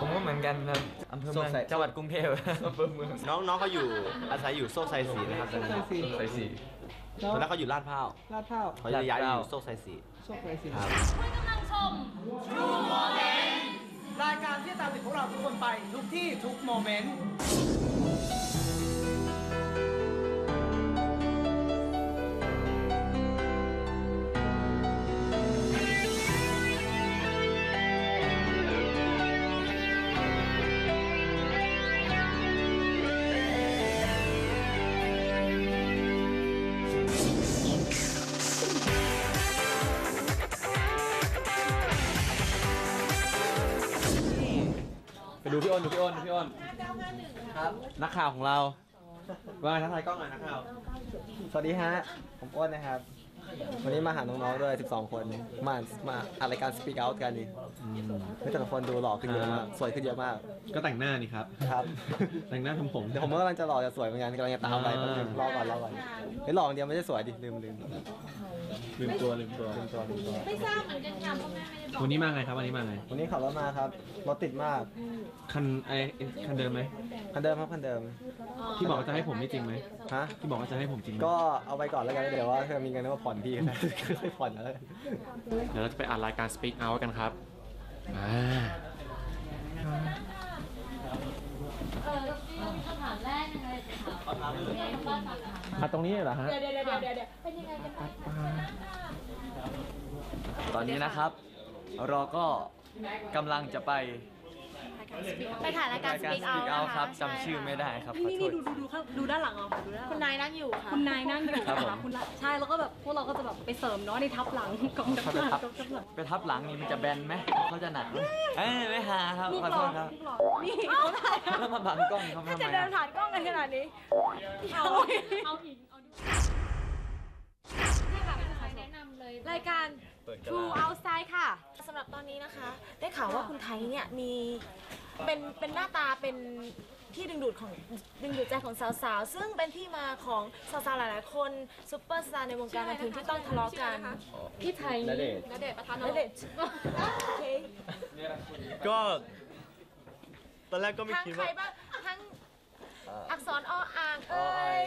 ผมก็เหมือนกันครับอำเภอเมืองโชคชัยจังหวัดกรุงเทพอำเภอเมืองน้องน้องเขาอยู่อาศัยอยู่โซกไซสีนะครับตอนนี้ใส่สีตอนแรกเขาอยู่ลาดพร้าวลาดพร้าวเขาจะย้ายไปอยู่โซกไซสีโชคไรสิครับคุณกำลังชมรายการที่จะตามติดพวกเราทุกคนไปทุกที่ทุกโมเมนต์ อ้นดูพี่อ้นดูพี่อ้นครับนักข่าวของเราว่าไงทักทายกล้องหน่อยนักข่าวสวัสดีฮะ ผมอ้วนนะครับ วันนี้มาหาน้องๆด้วย 12 คน มามาอัดรายการ Speak Out กันนี่เฮ้ยแต่ละคนดูหล่อขึ้นเยอะมาก สวยขึ้นเยอะมาก ก็แต่งหน้านี่ครับ ครับ แต่งหน้าทำผมเดี๋ยวผมก็กำลังจะหล่อจะสวยเหมือนกันกำลังจะตามไปแป๊บนึงรอก่อนรอก่อนเฮ้ยหล่ออย่างเดียวไม่ใช่สวยดิลืมลืมลืมลืมตัวลืมตัวตัวลืมตัว ไม่ทราบเหมือนกันค่ะเพราะแม่ไม่ได้บอก วันนี้มาไงครับวันนี้มาไงวันนี้ขับรถมาครับรถติดมากคันไอคันเดิมไหมคันเดิมครับคันเดิม ที่บอกว่าจะให้ผมนี่จริงไหมฮะที่บอกว่าจะให้ผมจริงไหมก็เอาไปก่อนแล้วกันเดี๋ยวว่าเธอมีเงินก็ผ่อนพี่ก็ได้ค่อยๆผ่อนแล้วกันเดี๋ยวเราจะไปอ่านรายการ Speak Out กันครับอ่าเออคำถามแรกยังไงจะถามเรียนบ้านฝากถามอะตรงนี้เหรอฮะเดี๋ยวเดี๋ยวเดี๋ยวเดี๋ยวเดี๋ยวเป็นยังไงกันบ้างคะตอนนี้นะครับ เราก็กำลังจะไปไปถ่ายรายการรายการ Speak Speak Out Out นะะครับใช่จำชื่อไม่ได้ครับขอนี่โทนี่ษ ดูดูดูข้างดูด้านหลังเอาค่ะดูด้านหลังคุณนายนั่งอยู่ค่ะ คุณนายนั่งอยู่ครับผมค่ะคุณนายใช่แล้วก็แบบพวกเราก็จะแบบไปเสริมเนาะในทับหลังกองทัพเขาหจะลังทับกองทัพหลังไปทับหลังนี่มันจะแบนไหมเขาจะหนักไหมเอ้ยไม่หาครับลูกขอหโทล่อษครับลูกหล่อนี่เขาถ่ายแล้วมาบังกล้องเขาทำไมจะเดินอะผ่านกล้องกันขนาดนี้เอาเอาอีกเอาดูให้แบบใครแนะนำเลยรายการ True Outside ค่ะ สำหรับตอนนี้นะคะ ได้ข่าวว่าคุณไทยเนี่ยมีเป็นเป็นหน้าตาเป็นที่ดึงดูดของดึงดูดใจของสาวๆ ซึ่งเป็นที่มาของสาวๆ หลายๆ คนซุปเปอร์สตาร์ในวงการบันเทิงที่ต้องทะเลาะกันพี่ไทยณเดชน์ณเดชน์ประธานแล้วเด็ดโอเคก็ตอนแรกก็ไม่ทั้งคิดใครว่า บ้างทั้งอักษรออ่างเอ้ย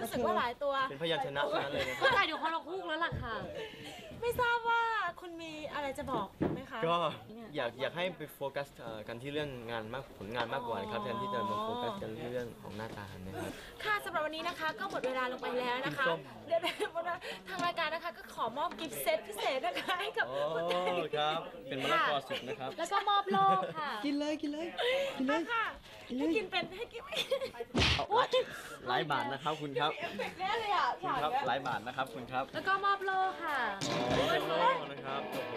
รู้สึกว่าหลายตัวเป็นพยัญชนะทั้งนั้นเลยนะ ก็ถ่ายอยู่คนละคู่แล้วล่ะค่ะไม่ทราบว่าคุณมีอะไรจะบอกไหมคะ ก็อยากอยากให้ไปโฟกัสเอ่อกันที่เรื่องงานมากผลงานมากกว่านะครับแทนที่จะมาโฟกัสกันเรื่องของหน้าตานะครับ ค่ะสำหรับวันนี้นะคะ ก็หมดเวลาลงไปแล้วนะคะส้ม เดี๋ยวๆหมดเวลาทางรายการนะคะ ก็ขอมอบกิฟต์เซตพิเศษนะคะให้กับโอ้คุณไทยครับ เป็นมะละกอสุกนะครับ แล้วก็มอบโลกค่ะ กินเลยกินเลยกินเลย ค่ะให้กินเป็นให้กินไม่หลายบาทนะครับคุณครับ เอฟเฟกต์แน่เลยอะคุณครับหลายบาทนะครับคุณครับ แล้วก็มอบโลกค่ะโอ้โหนะครับโอเค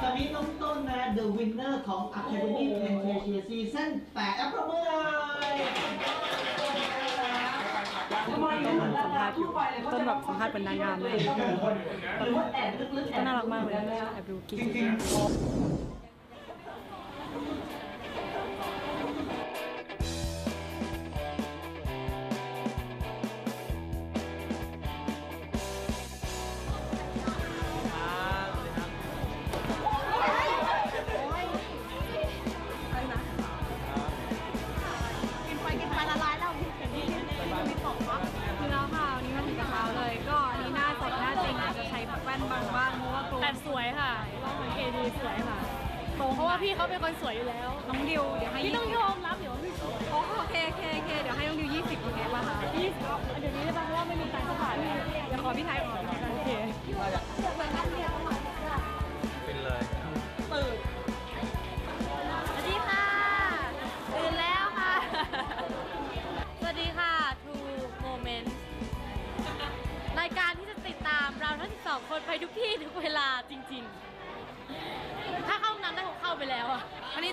ตอนนี้น้องต้นนะ The Winner ของ Academy Fantasia Season 8อัปเมื่อทำไมเหมือนดาราทั่วไปเลยต้นแบบสัมภาษณ์เป็นนางงามเลย หรือว่าแอบลึกๆแอบน่ารักมากเลยแอบดูกิ๊ก จริงๆ พราะว่าพี่เขาเป็นคนสวยอยู่แล้ว น้องดิวเดี๋ยวให้พี่ต้องยอมรับเดี๋ยวพี่สวยโอเคโอเคโอเคเดี๋ยวให้น้องดิว20โอเคป่ะคะพี่เดี๋ยวนี้ได้ป่ะเพราะว่าไม่มีตังค์เข้าผ่านเลยเดี๋ยวขอพี่ไทยก่อนโอเคเป็นเลยสวัสดีค่ะตื่นแล้วค่ะ สวัสดีค่ะ True Moment รายการที่จะติดตามเราทั้ง 12 คนไปทุกที่ทุกเวลาจริง ๆ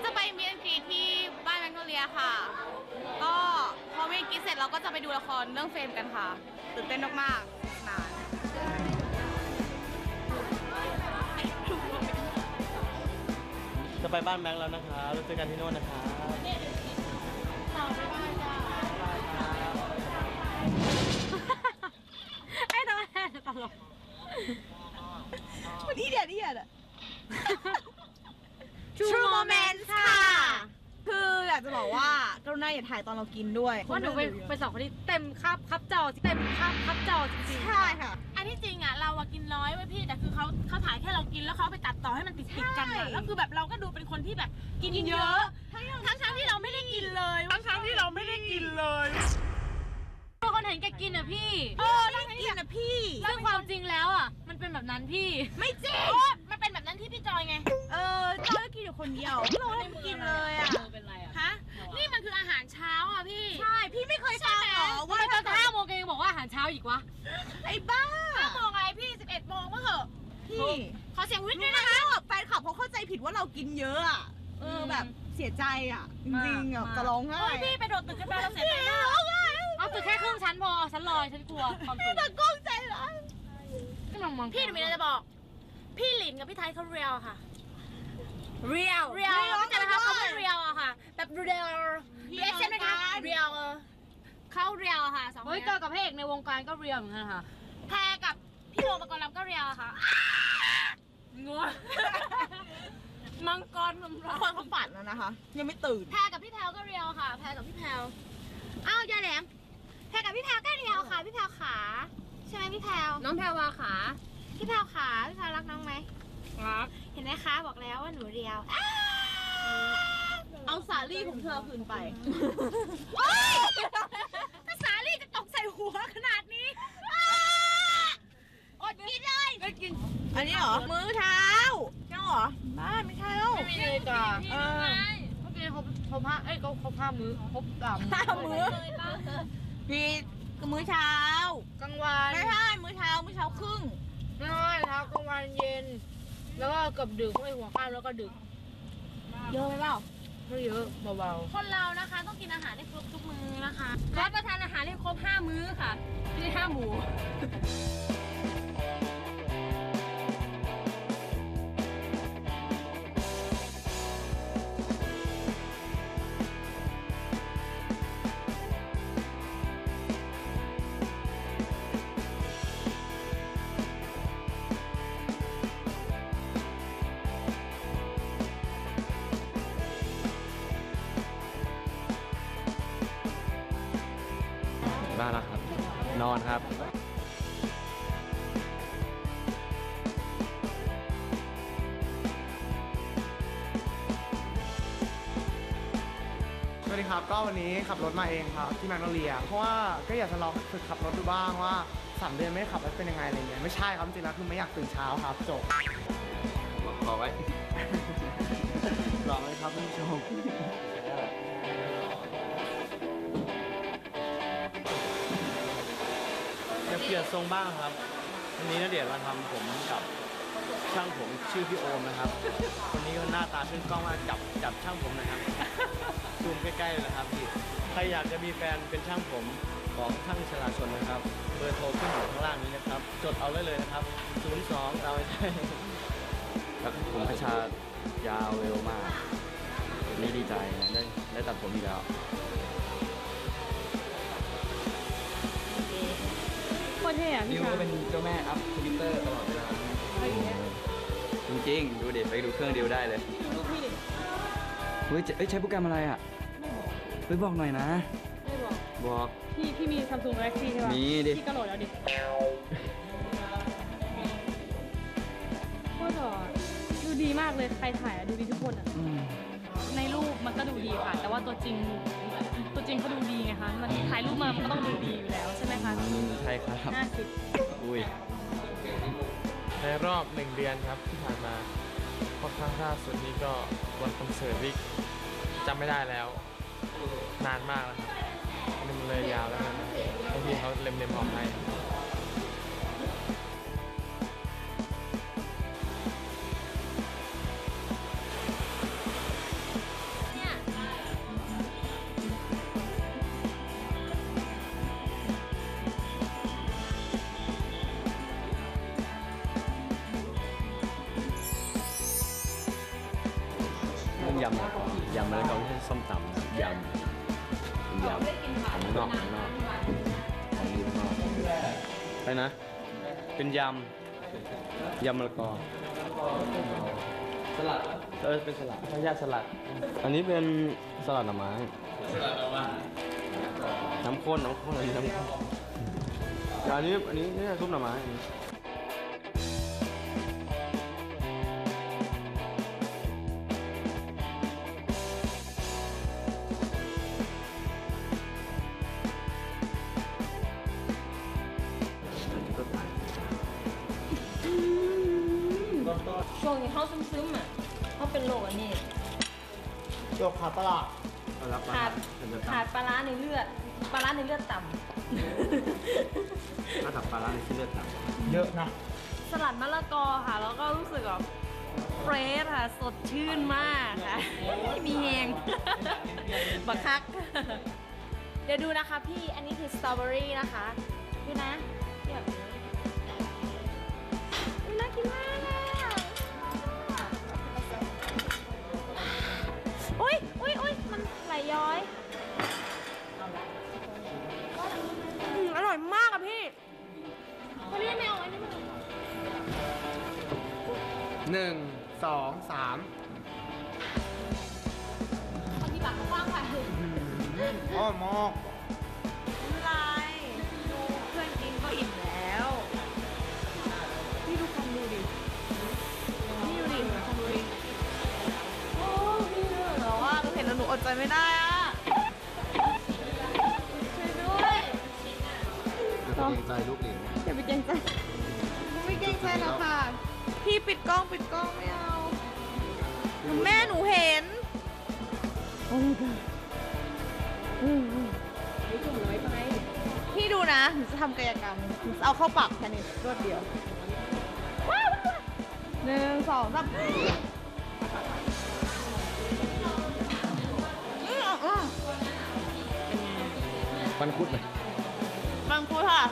จะไปมีนกีที่บ้านแมกโนเลียค่ะ ก็พอมีนกรีเสร็จเราก็จะไปดูละครเรื่องเฟรมกันค่ะตื่นเต้นมากๆานจะไปบ้านแม็กแล้วนะคะเราเจอกันที่โน่นนะคะไอ้ตลกตลกมันอีเดียดอีเดียดอะ รับจะบอกว่ากรุณาอย่าถ่ายตอนเรากินด้วยว่าหนูเป็นเป็นสองคนที่เต็มครับครับจอเต็มครับครับจอจริงๆใช่ค่ะ อันที่จริงอะเราอะกินน้อยไว้ยพี่แต่คือเขาเขาถ่ายแค่เรากินแล้วเขาไปตัดต่อให้มันติดติดๆกันอะแล้วคือแบบเราก็ดูเป็นคนที่แบบกินเยอะทั้งทั้งๆที่เราไม่ได้กินเลยทั้งทั้งๆที่เราไม่ได้กินเลยตัวคนเห็นแกกินอะพี่เออทั้งกินอะพี่ ซึ่งความจริงแล้วอะมันเป็นแบบนั้นพี่ ไม่จริงมั นเป็นแบบนั้นที่พี่จอยไง เออจอยก็กินอยู่คนเดียวเราไม่ได้กินเลยอะเป็นไรอะฮะ นี่มันคืออาหารเช้าอะพี่ ใช่ พี่ไม่เคยฟังเหรอว่าว่าตอนห้าโมงแกยังบอกว่าอาหารเช้าอีกวะ ไอ้บ้าห้าโมงไงพี่สิบเอ็ดโมงเมื่อเหอะ พี่ขอเสียงวิทย์ด้นี่วยนะนะคะแบบแฟนคลับเขาเข้าใจผิดว่าเรากินเยอะอะ เออแบบเสียใจอะ จริงๆอะจะร้องไห้โอ้ยพี่ไปโดดตึกกันไปเราเสียใจมากเอาตึกแค่ครึ่งชั้นพอเอาชั้นลอย ฉันกลัวความสูงแต่ก้องใจร้ายที่มองมองพี่หนูมีอะไรจะบอก พี่หลินกับพี่ไทยเขาเรียวค่ะ เรียวเรียวเข้าใจไหมคะเขาไม่เรียวอะค่ะ แบบเรียวเรียกใช่ไหมคะเรียวเออเขาเรียวอะค่ะสองคนเฮ้ยเนี้เจอกับพระเอกในวงการก็เรียวเหมือนกันค่ะ แพรกับพี่โรมกรลำก็เรียวอะค่ะงัวมังกรลำคนเขาฝันแล้วนะคะ ยังไม่ตื่น แพรกับพี่แพรก็เรียวค่ะ แพรกับพี่แพรอ้าวยายแหลมแพรกับพี่แพรก็เรียวค่ะ พี่แพรขา ใช่ไหมพี่แพรน้องแพรวาขา พี่แพรขาพี่แพรรักน้องไหมครับเห็นไหมคะ บอกแล้วว่าหนูเรียว เอาสาลี่ของเธอคืนไปโอ๊ยถ้าสาลี่จะตกใส่หัวขนาดนี้อ้าอดกินเลยอันนี้เหรอ มื้อเช้าเจ้าเหรอ บ้าไม่ใช่แล้วไม่มีนาฬิกาเออเมื่อกี้ครบครบห้าเอ้ยก็ครบห้ามื้อครบสามห้ามื้อพี่คือมื้อเช้ากลางวันไม่ใช่มื้อเช้ามื้อเช้าครึ่ง ไม่ใช่เช้ากลางวันเย็น แล้วก็เกับดึกไม่หัวข้ามแล้วก็ดึก เยอะไหมเปล่าไม่เยอะเบาคนเรานะคะต้องกินอาหารให้ครบทุกมื้อนะคะๆรับประทานอาหารให้ครบห้ามื้อค่ะไม่ใช่ห้าหมู นอนครับสวัสดีครับก็วันนี้ขับรถมาเองครับที่แมกโนเลีย เพราะว่าก็อยากจะลองฝึกขับรถดูบ้างว่าสามเดือนไม่ได้ขับรถเป็นยังไงอะไรเงี้ยไม่ใช่ครับจริงๆแล้วคือไม่อยากตื่นเช้าครับจบขอไว้ ลองเลยครับคุณผู้ชม ยนทรงบ้างครับวันนี้นเดชน์มาทำผมกับช่างผมชื่อพี่โอมนะครับ คนนี้ก็หน้าตาขึ้นกล้องมากจับจับช่างผมหนะครับซูมใกล้ๆเลยนะครับพี่ใครอยากจะมีแฟนเป็นช่างผมของช่างชลาชนนะครับ เบอร์โทรขึ้นอยู่ข้างล่างนี้นะครับ จดเอาไว้เลยนะครับ 02เราไม่ใช่ครับผมกระชายาวเร็วมากนี่ดีใจได้ได้ตัดผมอีกแล้ว คตรเท่อะนิพี่วชาก็เป็นเจ้าแม่อัพทวิตเตอร์ตลอดเวลาจริงๆ ดูเด็ดไปดูเครื่องเดียวได้เลยเฮ้ยจะเอ้ยใช้โปรแกรมอะไรอะเฮ้ยบอกหน่อยนะ ไม่บอกบอก พี่พี่มีซัมซุงกาแล็กซี่ใช่ปะมีดิ พี่ก็โหลดแล้วดิโคตรหล่อดูดีมากเลยใครถ่ายอะดูดีทุกคนอะอืมในรูป มันก็ดูดีค่ะ แต่ว่าตัวจริงตัวจริงเขาดูดีไงคะมันถ่ายรูปมามันก็ต้องดูดีอยู่แล้วใช่ไหมคะอืมใช่ครับห้าสิบอุ้ยในรอบหนึ่งเดือนครับที่ผ่านมาเพราะครั้งล่าสุดนี้ก็วันคอนเสิร์ตวิกจำไม่ได้แล้ว นานมากแล้วครับอันนี่มันเลยยาวแล้วครับให้พี่เขาเล็มๆออกให้ ยำยำมะละกอไม่ใช่ส้มตำนะยำเป็นยำของนอกของนอกของนี้ข้างนอกไปนะ เป็นยำยำมะละกอสลัดเออเป็นสลัดข้าวยาสลัด อันนี้เป็นสลัดหน่อไม้น้ำข้นน้ำข้นอันนี้น้ำข้นอันนี้อันนี้นี่ซุปหน่อไม้ จบขาดตลาดเอาละปลาขาดเป็นจะขาตาดปลาร้าในเลือด ปลาร้าในเลือดต่ถ้าตับปลาร้าในที่เลือดต่ำเยอะนะสลัดมะละกอค่ะ แล้วก็รู้สึกแบบเฟรชค่ะ สดชื่นมากค่ะ มีแหง บักคักำเดี๋ยวดูนะคะพี่ อันนี้คือสตรอเบอรี่นะคะ ดูนะ ย้อยอืมอร่อยมากอะพี่เขาเรียกไม่เอาอันนี้มาหนึ่งสองสามคนที่ปากกว้างไป อ้อมอก หนูอดใจไม่ได้อะช่วยด้วยเกรงใจลูกหลิงอย่าไปเกรงใจไม่เกรงใจหรอกค่ะ พี่ปิดกล้องปิดกล้องไม่เอาแม่หนูเห็นโอ้ยอืมพี่ดูนะหนูจะทำกายกรรมหนูจะเอาเข้าปากแค่นี้รวดเดียวหนึ่งสองสาม มันคุดไหมบางคุดค่ะ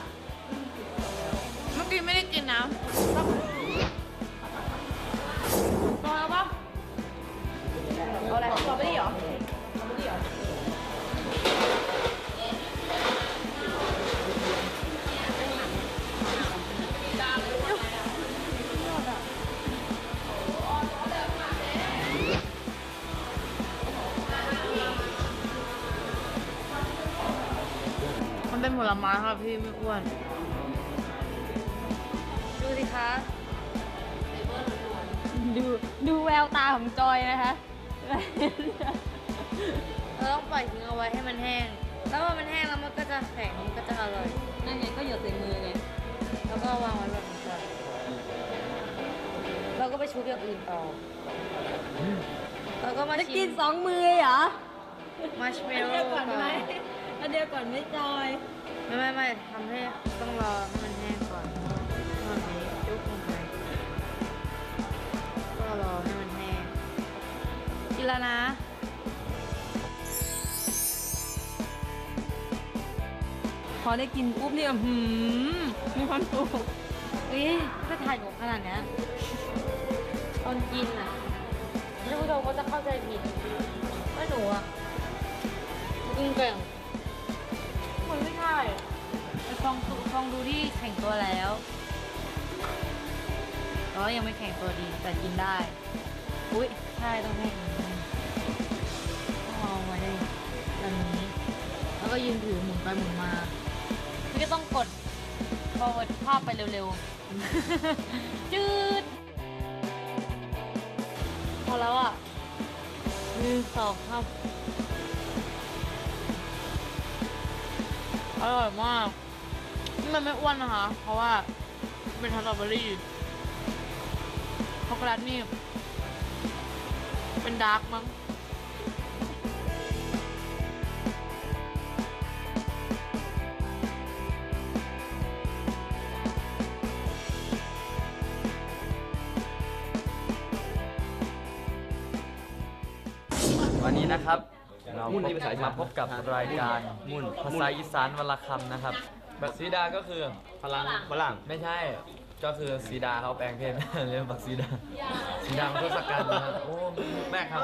เมื่อกี้ไม่ได้กินนะรอแล้วปะเอาอะไรสตรอเบอรี่เหรอ ลไม้ค่ะพี่ไม่อ้วน ดูสิคะ ดูดูแววตาของจอยนะคะ เราต้องปล่อยทิ้งเอาไว้ให้มันแห้ง แล้วพอมันแห้งแล้วมันก็จะแข็งมันก็จะอร่อย นั่นไงก็หยดใส่มือไง แล้วก็วางไว้แบบนี้ก่อนเราก็ไปชุบอย่างอื่นต่อแล้วก็มาชิมกินสองมือเหรอมาชเมลโล่ก่อน อันเดียวก่อนไม่จอย ไม่ไม่ไม่ทำให้ต้องรอให้มันแห้งก่อนตอนนี้ยุบลงไปก็รอให้มันแห้งกินแล้วนะพอได้กินปุ๊บเนี่ยหืมมีความสุขเอ้ยถ้าถ่ายหนูขนาดเนี้ยตอนกินอะท่านผู้ชมก็จะเข้าใจผิดว่าหนูอะกินเก่ง มันไม่ใช่ไปฟองดูฟองดูที่แข่งตัวแล้วแต่ว่ายังไม่แข่งตัวดีแต่กินได้ อุ้ยใช่ต้องแข่งต้องเอาไว้ได้แบบนี้ แล้วก็ยืนถือหมุนไปหมุนมาพี่ก็ต้องกด forward ภาพไปเร็วๆ จืด พอแล้วอะหนึ่งสองสาม อร่อยมากนี่มันไม่อ้วนนะคะ เพราะว่าเป็นสตรอเบอรี่ช็อกโกแลตนี่ เป็นดาร์กมั้งวันนี้นะครับ เราพบมาพบกับรายการมุ่นภาษาอีสานวันละคำนะครับบักซีดาก็คือพลังฝรั่งไม่ใช่ ก็คือซีดาเขาแปลงเพศเรียกบักซีดาซีดามันทศกัณฐ์นะครับโอ้แม่ครับ